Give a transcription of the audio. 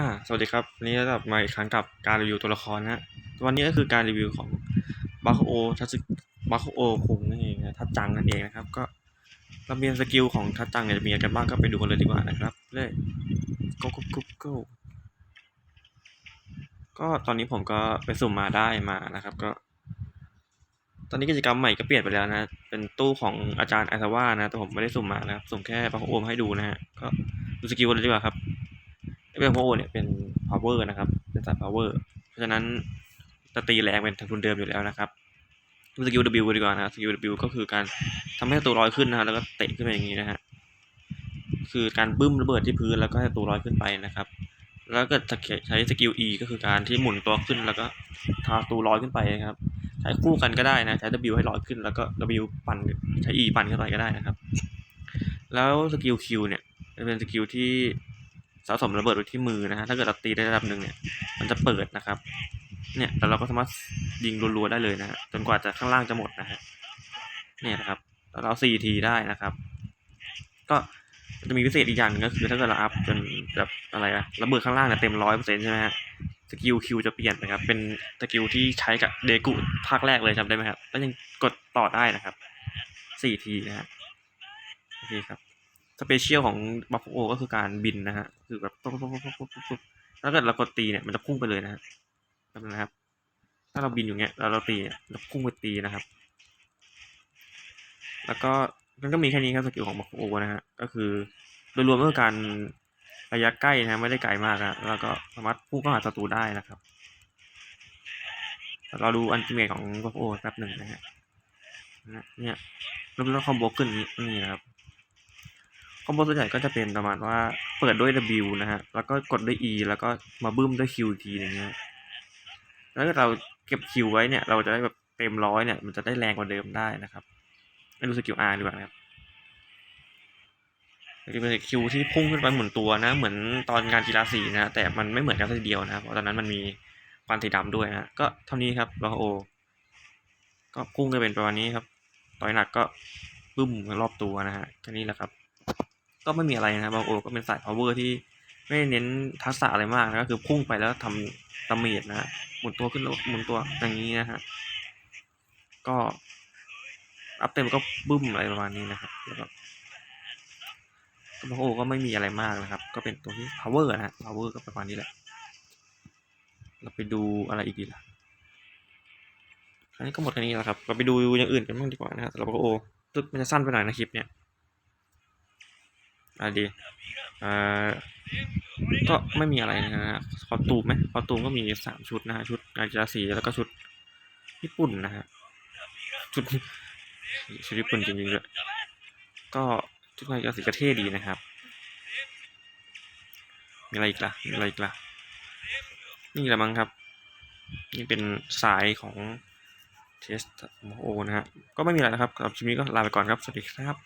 อ่าสวัสดีครับวันนี้กลับมาอีกครั้งกับการรีวิวตัวละครนะฮะวันนี้ก็คือการรีวิวของบาคโอทัตสึบาคโอคุงนั่นเองนะทัดจังนั่นเองนะครับ ก็เรามีสกิลของทัดจังเนี่ยจะมีอะไรกันบ้างก็ไปดูกันเลยดีกว่านะครับเลย go go go go ก็ตอนนี้ผมก็ไปสุ่มมาได้มานะครับ ก็ ตอนนี้กิจกรรมใหม่ก็เปลี่ยนไปแล้วนะ เป็นตู้ของอาจารย์ไอซาว่านะ แต่ผมไม่ได้สุ่มมานะครับ สุ่มแค่บาคโอมาให้ดูนะฮะก็ดูสกิลกันเลยดีกว่าครับ เรื่องโอเนี่ยเป็น power นะครับเป็นสาย power เพราะฉะนั้นจะตีแรงเป็นทุนเดิมอยู่แล้วนะครับดูสกิล W ดีกว่านะสกิล W ก็คือการทำให้ตัวลอยขึ้นนะฮะแล้วก็เตะขึ้นไปอย่างนี้นะฮะคือการบึ้มระเบิดที่พื้นแล้วก็ให้ตัวลอยขึ้นไปนะครับ แล้วก็จะใช้สกิล E ก็คือการที่หมุนตัวขึ้นแล้วก็ทาตัวลอยขึ้นไปนะครับ ใช้คู่กันก็ได้นะใช้ W ให้ลอยขึ้น แล้วก็ W ปั่นใช้ E ปั่นขึ้นไปก็ได้นะครับ แล้วสกิล Q เนี่ยจะเป็นสกิลที่ สะสมระเบิดไว้ที่มือนะฮะถ้าเกิดเราตีได้ระดับหนึ่งเนี่ย มันจะเปิดนะครับ เนี่ยแต่เราก็สามารถยิงรัวๆได้เลยนะฮะจนกว่าจะข้างล่างจะหมดนะฮะเนี่ยนะครับเราสี่ทีได้นะครับ ก็จะมีพิเศษอีกอย่างหนึงก็คือถ้าเกิดเราอัพจนแบบอะไรอะระเบิดข้างล่างเนี่ยเต็มร้อยเปอร์เซ็นต์ใช่ไหมฮะสกิลคิวจะเปลี่ยนนะครับ เป็นสกิลที่ใช้กับเดกุภาคแรกเลยจำได้ไหมครับแล้วยังกดต่อได้นะครับสี่ทีนะฮะโอเคครับ สเปเชียลของบัฟโอก็คือการบินนะฮะ คือแบบปุ๊บปุ๊บปุ๊บปุ๊บปุ๊บถ้าเกิดเรากดตีเนี่ยมันจะพุ่งไปเลยนะฮะแบนะครับ ถ้าเราบินอยู่เงี้ยแล้วเราตีเนี่ยเราพุ่งไปตีนะครับ แล้วก็มันก็มีแค่นี้ครับสกิลของบัฟโอนะฮะ ก็คือโดยรวมก็คือการระยะใกล้นะไม่ได้ไกลมากนะแล้วก็สามารถพุ่งเข้าหาศัตรูได้นะครับเราดูอันติเมทของบัฟโอแป๊บหนึ่งนะฮะนะเนี่ยแล้วแล้วคอมโบขึ้นนี้นี่นะครับ อมโบส่วนใหญ่ก็จะเป็นประมาณว่าเปิดด้วย W นะฮะ แล้วก็กดด้วย E แล้วก็มาบึ้มด้วย Q อีกทีอย่างเงี้ยแล้วถ้าเราเก็บ Q ไว้เนี่ย เราจะได้แบบเต็มร้อยเนี่ย มันจะได้แรงกว่าเดิมได้นะครับไปดูสกิล R ดีกว่านะครับจะเป็นคิวที่พุ่งขึ้นไปหมุนตัวนะ เหมือนตอนงานกีฬาสีนะ แต่มันไม่เหมือนกันทีเดียวนะเพราะตอนนั้นมันมีควันสีดำด้วยนะ ก็เท่านี้ครับบาโอ ก็พุ่งก็เป็นประมาณนี้ครับ ต่อยหนักก็บึ้มรอบตัวนะฮะแค่นี้แหละครับ ก็ไม่มีอะไรนะครับบาโอก็เป็นสาย power ที่ไม่เน้นทักษะอะไรมากนะก็คือพุ่งไปแล้วทำดาเมจนะฮะหมุนตัวขึ้นแล้วหมุนตัวอย่างนี้นะฮะก็อัพเต็มก็บึ้มอะไรประมาณนี้นะครับแล้วก็บาโอก็ไม่มีอะไรมากนะครับ ก็เป็นตัวที่ power นะฮะ power ก็ประมาณนี้แหละ เราไปดูอะไรอีกดีล่ะอันนี้ก็หมดแค่นี้แล้วครับ เราไปดูอย่างอื่นกันบ้างดีกว่านะครับสำหรับโอตึกมันจะสั้นไปหน่อยนะคลิปเนี่ย อะดีเอ่าก็ไม่มีอะไรนะฮะคอตูมไหมคอตูมก็มีสามชุดนะฮะชุดงานกีฬาสีแล้วก็ชุดญี่ปุ่นนะฮะชุดชุดญี่ปุ่นจริงๆด้วยก็ชุดงานกีฬาสีก็เท่ดีนะครับ มีอะไรอีกล่ะมีอะไรอีกล่ะนี่แหละมั้งครับ นี่เป็นสายของเทสโอนะฮะก็ไม่มีอะไรนะครับสำหรับคลิปนี้ก็ลาไปก่อนครับ สวัสดีครับ